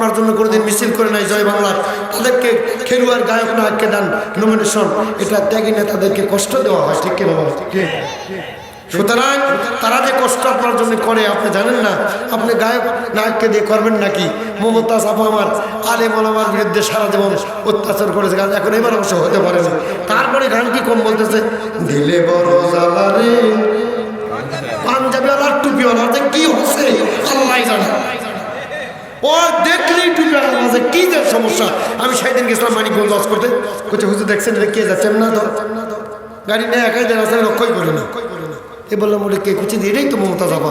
আপনার জন্য কোনোদিন মিছিল করে নাই জয় বাংলা তাদেরকে খেলুয়ার গায়ক নায়ককে দেন নমিনেশন এটা ত্যাগী নেতাদেরকে কষ্ট দেওয়া হয় ঠিক কেন? সুতরাং তারা যে কষ্ট আপনার জন্য করে আপনি জানেন না? আপনি গায়ক নায়ককে দিয়ে করবেন নাকি? মমতাজ আপা আমার আলে মলামার বিরুদ্ধে সারা জীবন অত্যাচার করেছে গান এখন এবার অবশ্য হতে পারে না। তারপরে গান কি কম বলতেছে? দিলে বড় জ্বালা রে। পাঞ্জাবিওয়ালার টুপিওয়ালা যে কি হচ্ছে? আল্লাহ জানে। ও দেখলেই মাঝে কি যে সমস্যা? আমি সেদিন গেছিলাম মানিকগঞ্জ লস করতে। কোথায় হুজুর দেখছেন এটা কে যাচ্ছেন না তো গাড়ি নেই একাই দেন আসলে লক্ষ্যই করি না। এ বললাম ওটা কে কুচি তো মমতা যাবা।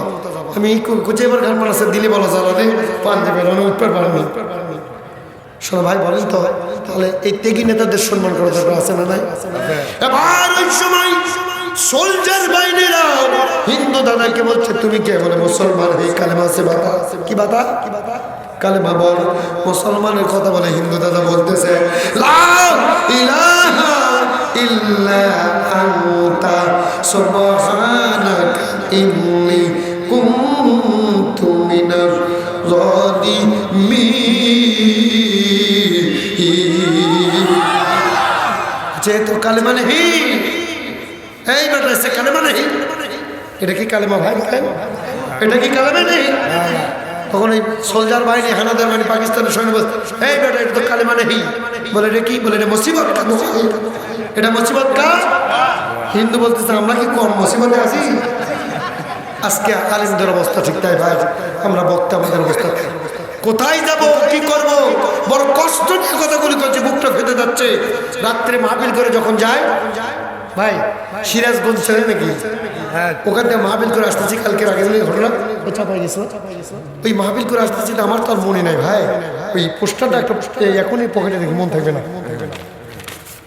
আমি কুচি এবার গান মানাচ্ছে দিলে বলা জ্বালা পাঞ্জাবের উঠতে পারেনি শোনো ভাই, বলেন তো, তাহলে এই ত্যাগী নেতাদের সম্মান করা দরকার আছে না নাই? এবার ওই সময় সোলজার হিন্দু দাদাকে বলছে, তুমি কে? বলে, মুসলমান এই কালেমা আছে বাতা কি বাতা। কি বাতা? কালেমা বল মুসলমানের কথা বলে হিন্দু দাদা বলতেছে যেহেতু কালেমা নেই, এই বেটা সে কালেমা নেই। এটা কি কালেমা ভাই এটা কি কালেমা নেই? তখন এই সোলজার বাহিনী, হানাদার বাহিনী, পাকিস্তানের সৈন্য এই বেটা, এটা তো কালেমা নেই বলে, এটা কি? বলে, এটা মুসিবত এটা মুসিবত কা হিন্দু বলতেছে, আমরা কি কম মুসিবতে আছি? আজকে আলিমদের অবস্থা ঠিক তাই ভাই, আমরা বক্তা, আমাদের অবস্থা কোথায় যাব, কি করব? বড় কষ্ট নিয়ে কথাগুলি করছে, বুকটা ফেটে যাচ্ছে। রাত্রে মাহফিল করে যখন যায় ভাই সিরাজগঞ্জ ছেড়ে নাকি? হ্যাঁ ওখান থেকে মাহফিল করে আসতেছি কালকে আগে ঘটনা। চাপাই গেছিল ওই মাহফিল করে আসতেছি আমার তো আর মনে নাই ভাই। ওই পোস্টারটা একটা এখনই পকেটে দেখি মন থাকবে না।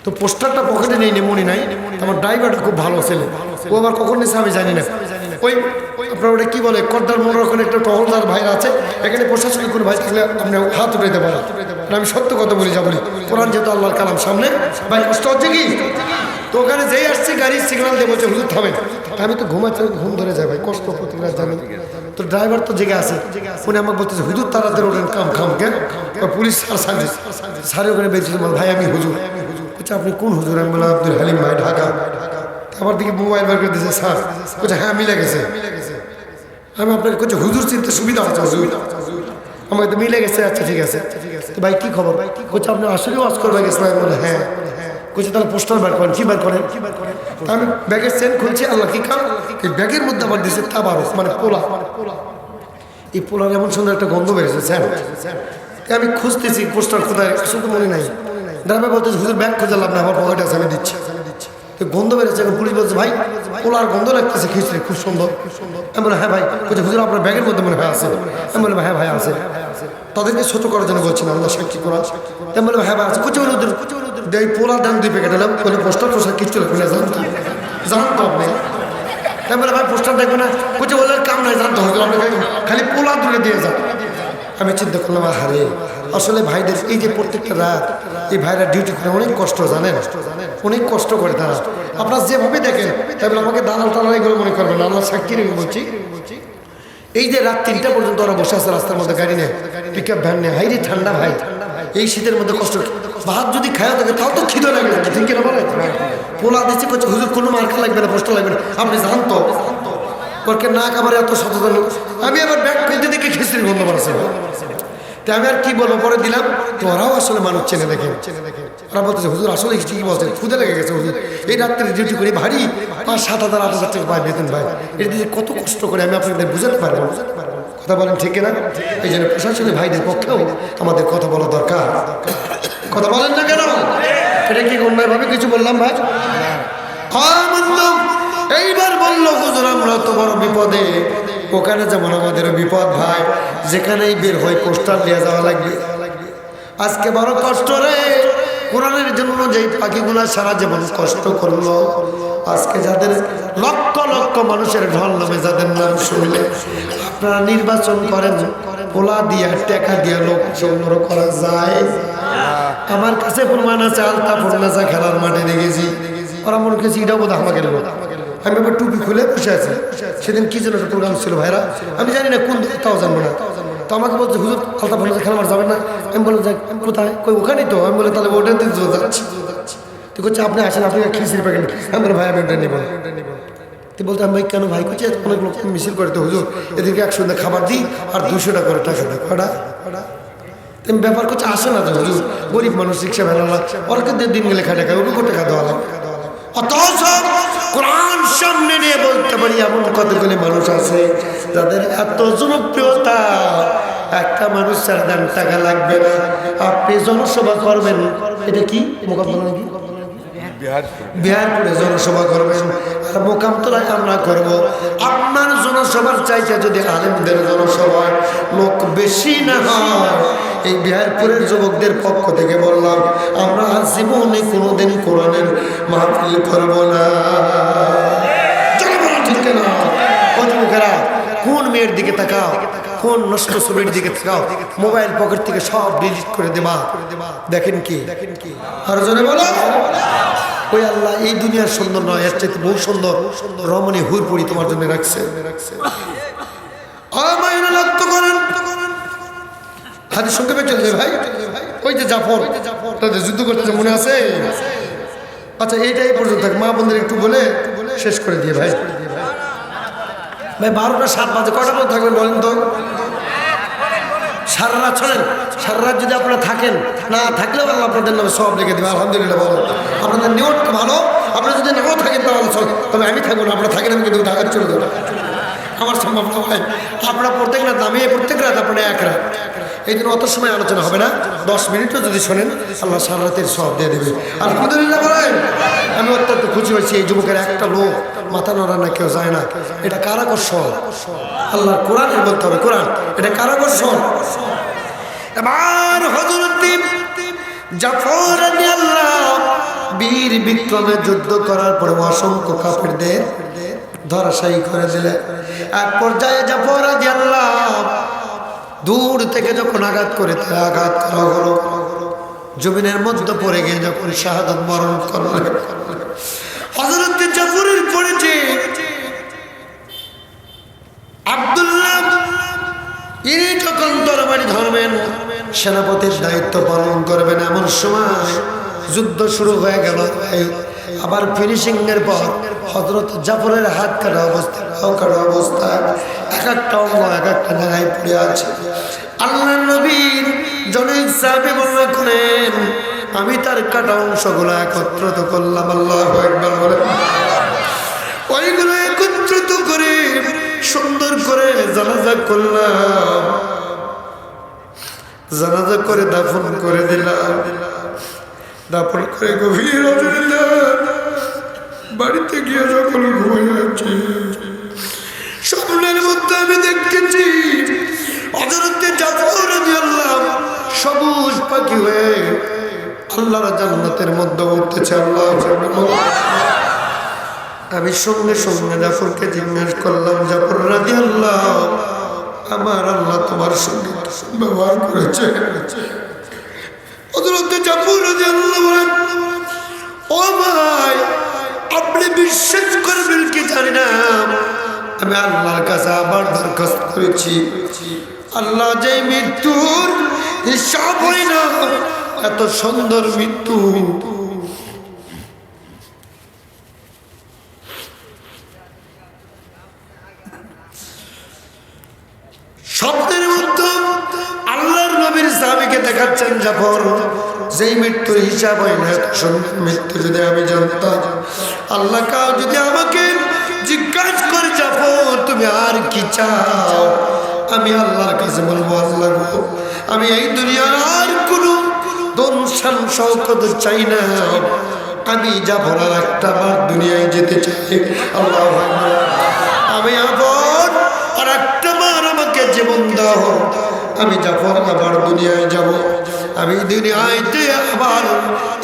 তো পোস্টারটা পকেটে নেই মনে নাই। আমার ড্রাইভারটা খুব ভালো ছেলে। ও আবার কখন নিয়েছে আমি জানি না। ওই আপনার ওটা কি বলে কর্দার মনে ওখানে একটা টহলদার ভাই আছে। এখানে প্রশাসনিক কোনো ভাই থাকলে আপনি হাত উঠাইতে পারেন। আমি সত্য কথা বলি যা বলি। কোরআন যেহেতু আল্লাহর কালাম সামনে। ভাই কষ্ট হচ্ছে কি? তো ওখানে যেই আসছে গাড়ির সিগনাল দিয়ে বলছে, হুজুর, থামেন। আমি তো ঘুমাচ্ছি ঘুম ধরে যাই ভাই, কষ্ট প্রতিকার জানি। তো ড্রাইভার তো জেগে আছে। উনি আমাকে বলতেছে, হুজুর, তাড়াতাড়ি ওঠেন, কাম খাম কেন পুলিশ স্যার সার্ভিস স্যার ওখানে বেঁচেছে ভাই, আমি হুজুর। বলছে, আপনি কোন হুজুর? আমি বললাম, আব্দুল হালিম ভাই, ঢাকা। আমার দিকে মোবাইল বার করে দিয়েছে, স্যার। বলছে হ্যাঁ মিলে গেছে। আমি আপনাকে বলছি, হুজুর, চিনতে সুবিধা হচ্ছে, হুজুর? আমাকে তো মিলে গেছে আচ্ছা ঠিক আছে। ঠিক তো ভাই, কি খবর? ভাই কি বলছে, আপনি আসলে ওয়াজ করবে গেছিলেন আমি বলে হ্যাঁ। বলছে তাহলে পোস্টার বার করেন, কি বার করেন? আমি ব্যাগের চেন খুলছি, আল্লাহ কি কাম? এই ব্যাগের মধ্যে আবার দিয়েছে মানে পোলা। এই পোলার এমন সুন্দর একটা গন্ধ বেরিয়েছে স্যার। আমি খুঁজতেছি, পোস্টার কোথায়? মনে নাই। ড্রাইভার বলতেছে ব্যাগ খোঁজা লাভ আমার পকেটে আছে, আমি দিচ্ছি। গন্ধ বেরোচ্ছে এখন পুলিশ বলছে, ভাই, পোলার গন্ধ লাগতেছে, খিচড়ি, খুব সুন্দর। আমি বলে হ্যাঁ ভাই। বলছে, হুজুর, আপনার ব্যাগের মধ্যে মনে হয় আছে। আমি বলে হ্যাঁ ভাই, আছে। তাদেরকে ছোট করার জন্য বলছি না, আল্লাহ সাক্ষী করা আমি বলে হ্যাঁ ভাই, আছে। বলে দেয় পোলার দাম দুই প্যাকেট এলাম বলে পোস্টার টোস্টার কিচ্ছু লাগবে না জানতো জানতো আপনি? আমি বলে ভাই, পোস্টার দেখবে না? কুচি বলে কাম নাই জানতো হুজুর খালি পোলার দূরে দিয়ে যান। আমি চিন্তা করলাম হারে আসলে ভাইদের এই যে প্রত্যেকটা রাত, এই ভাইরা ডিউটি করে অনেক কষ্ট, জানেন? অনেক কষ্ট করে তারা। আপনারা যেভাবে দেখেন তাহলে আমাকে দালাল টালাল এগুলো মনে করবেন আল্লাহ সাক্ষী রেখে বলছি। এই যে রাত তিনটা পর্যন্ত ওরা বসে আছে রাস্তার মধ্যে গাড়ি নেয় পিক আপ ভ্যান নেয়, হাইরে ঠান্ডা ভাই। এই শীতের মধ্যে কষ্ট ভাত যদি খাওয়া থাকে, তাও তো খিদে লাগবে। না ঠিক কিনা বলে পোলা দিচ্ছে করছে হুজুর, কোনো মার্কা লাগবে না কষ্ট লাগবে না। আপনি জানতো? ওরকে না খাবার এত সচেতন আমি আবার ব্যাগ খুলতে দেখে খিচড়ির গন্ধ বাড়ছে। তা আমি আর কি বলব? পরে দিলাম তো ওরাও আসলে মানুষ চেনে দেখে। চেনে দেখে ওরা বলতেছে, হুজুর, আসলে ঠিকই বলছে খুদে লেগে গেছে, হুজুর, এই রাত্রে ডিউটি করি, ভারী, পাঁচ, সাত হাজার, আট হাজার টাকা পায় বেতন ভাই এটা দিয়ে কত কষ্ট করে আমি আপনাদের বুঝাতে পারব? কথা বলেন ঠিক না এই জন্য প্রশাসনিক ভাইদের পক্ষেও আমাদের কথা বলা দরকার। কথা বলেন না কেন? এটা কি অন্যায়ভাবে কিছু বললাম ভাই? এইবার বলল, হুজুর, আমরা তো বড় বিপদে। ওখানে যেমন আমাদের বিপদ ভাই, যেখানেই বের হয় পোস্টার নিয়ে যাওয়া লাগবে। আজকে বড় কষ্ট রে। কোরআনের জন্য যেই পাখিগুলা সারা জীবন কষ্ট করল আজকে যাদের লক্ষ লক্ষ মানুষের ঢল নামে যাদের নাম শুনলে, আপনারা নির্বাচন করেন, পোলা দিয়া, টেকা দিয়া লোক সংগ্রহ করা যায়। আমার কাছে প্রমাণ আছে, আলতা ফুলনাচা খেলার মাঠে দেখেছি। ওরা মনে করছি এটাও বোধ আমাকে আমি আবার টুপি খুলে বসে আছি। সেদিন কি যেন একটা প্রোগ্রাম ছিল, ভাইরা। আমি জানি না কোন দিকে তাও জানব না। তো আমাকে বলছে, হুজুর, আলতা ফোনে খেলার মার যাবেন না? আমি বললাম যে কোথায়? কই, ওখানেই তো। আমি বলে তাহলে ওটা দিয়ে যাচ্ছি। তুই করছে আপনি আসেন আপনি খিচির প্যাকেট আমি ভাই আমি নেব। তুই বলতে আমি কেন ভাই? করছি অনেক লোক মিছিল করে তো হুজুর। এদেরকে একশো খাবার দিই আর দুশো টাকা করে টাকা কটা ব্যাপার করছে আসে না তো হুজুর। গরিব মানুষ রিক্সা ভেলা দিন গেলে খাটে খায় ওকে টাকা দেওয়া লাগে। অথচ কোরআন সামনে নিয়ে বলতে পারি এমন কতগুলি মানুষ আছে যাদের এত জনপ্রিয়তা একটা মানুষ দেন টাকা লাগবে না। আপনি জনসভা করবেন। এটা কি? মোকাবিলা নাকি? বিহারপুরে। জনসভা করবেন আর মোকামতলায় আমরা করব। আপনার জনসভার চাইতে যদি আলেমদের জনসভায় লোক বেশি না হয়, এই বিহারপুরের যুবকদের পক্ষ থেকে বললাম, আমরা জীবনে কোনোদিন কোরআনের মাহফিল করব না। কোন? মেয়ের দিকে তাকাও, কোন নষ্ট ছবির দিকে তাকাও, মোবাইল পকেট থেকে সব ডিলিট করে দেবা। দেখেন কি? দেখেন কি আর জনে বলো। ওই আল্লাহ, এই দুনিয়ার সুন্দর নয়, এর চাইতে বহু সুন্দর। রমণী হুর পড়ি তোমার জন্য রাখছে। ভাই। যে যুদ্ধ করতে মনে আছে? আচ্ছা এইটাই পর্যন্ত মা একটু বলে শেষ করে দিয়ে, ভাই। ভাই, বারোটা সাত বাজে কটা পর্যন্ত থাকবেন বলেন তো? সারা ছড়েন শোনেন সারা রাত যদি আপনারা থাকেন, না থাকলেও আল্লাহ আপনাদের নামে সব লিখে দেবে, আলহামদুলিল্লাহ ভালো আপনাদের নিয়ত ভালো, আপনারা যদি নাও থাকেন, তাহলে তবে আমি থাকব না, আপনারা থাকেন, আমি কিন্তু ঢাকা চলে যাব। আমার সম্ভব ভাই আপনারা প্রত্যেক রাত আমি প্রত্যেক রাত আপনারা এক রাত। এই জন্য অত সময় আলোচনা হবে না। দশ মিনিটও যদি শোনেন, আল্লাহ সারা রাতের সব দিয়ে দেবে। আলহামদুলিল্লাহ বলেন, আমি অত্যন্ত খুশি হয়েছি। এই যুবকের একটা লোক মাথা নড়া না, কেউ যায় না। এটা কারাকর্ষণ আল্লাহ কোরআনের বলতে হবে। কোরআন, এটা কারাকর্ষণ এবার হজরত আল্লাহ বীর বিক্রমে যুদ্ধ করার পরে অসংখ্য কাপড়দের ধরাশায়ী করে দিলেন এক পর্যায়ে জাফর আল্লাহ দূর থেকে যখন আঘাত করে, তার আঘাত করা হলো। জমিনের মধ্যে পড়ে গিয়ে যখন শাহাদত মরণ করলেন হজরত জাফরের ধরবেন, সেনাপতির দায়িত্ব পালন করবেন। এমন সময় যুদ্ধ শুরু হয়ে গেল। আবার ফিনিশিং এর পর হজরত জাফরের হাত কাটা অবস্থা, পাও কাটা অবস্থায় এক একটা অঙ্গ এক একটা জায়গায় পড়ে আছে। আল্লাহ নবীর জনৈক সাহেবে বর্ণনা করেন, আমি তার কাটা অংশগুলো একত্রিত করলাম, আল্লাহ একবার বলে। ওইগুলো একত্রিত করে সুন্দর করে জানাজা করলাম। জানাজা করে দাফন করে দিলাম। দাফন করে গভীর রজনীতে বাড়িতে গিয়ে যখন ঘুমিয়ে যাচ্ছি, স্বপ্নের মধ্যে আমি দেখতেছি অজরতে আল্লাহ সবুজ পাখি হয়ে আল্লাহর জান্নাতের মধ্যে উঠতেছে, আল্লাহ আমি সঙ্গে সঙ্গে জাফরকে জিজ্ঞেস করলাম, জাফর রাজি আল্লাহ আমার আল্লাহ তোমার সঙ্গে ব্যবহার করেছে? হযরত জাফর রাদিয়াল্লাহু বলেন, ও ভাই আপনি বিশ্বাস করবেন কি জানি না? আমি আল্লাহর কাছে আবার দরখাস্ত করেছি। আল্লাহ যে মৃত্যুর হিসাব হয় না, এত সুন্দর মৃত্যু। যেই মৃত্যুর হিসাব হয় না মৃত্যু যদি আমি জানতাম, আল্লাহ কাউ যদি আমাকে জিজ্ঞাসা করে জাফর তুমি আর কি চাও? আমি আল্লাহর কাছে বলব, আল্লাহ আমি এই দুনিয়ার আর কোনো দন শান শৌকত চাই না। আমি জাফর আর একটা বার দুনিয়ায় যেতে চাই। আল্লাহ আমি আবার আর একটা জীবন দাও আমি জাফর আবার দুনিয়ায় যাব। আমি দুনিয়াতে আবার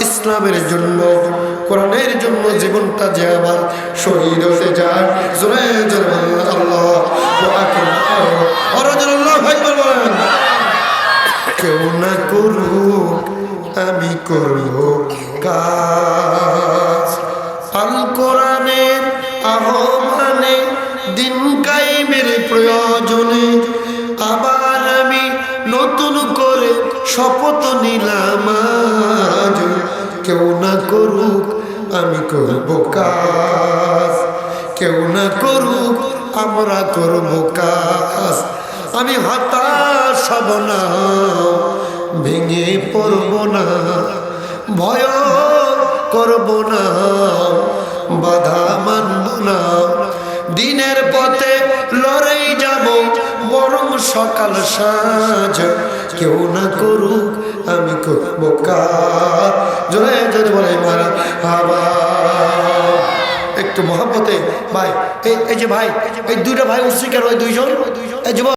ইসলামের জন্য, কোরআনের জন্য জীবনটা যে আমার শহীদ হতে যায় জোরে আল্লাহ কেউ না করুক, আমি করব কাজ কেউ না করুক, আমি করব কাজ। কেউ না করুক, আমরা করব কাজ। আমি হতাশ হব না, ভেঙে পড়ব না, ভয় করব না, বাধা মানব না। দিনের পথে লড়াই যাব, বরং সকাল সাজ কেউ না করুক আমি খুব বোকা জোরে জোরে বলে মারা আবার একটু মহাপতে ভাই, এই যে ভাই, এই দুইটা ভাই উচ্চিকার ওই দুইজন। এই যুবক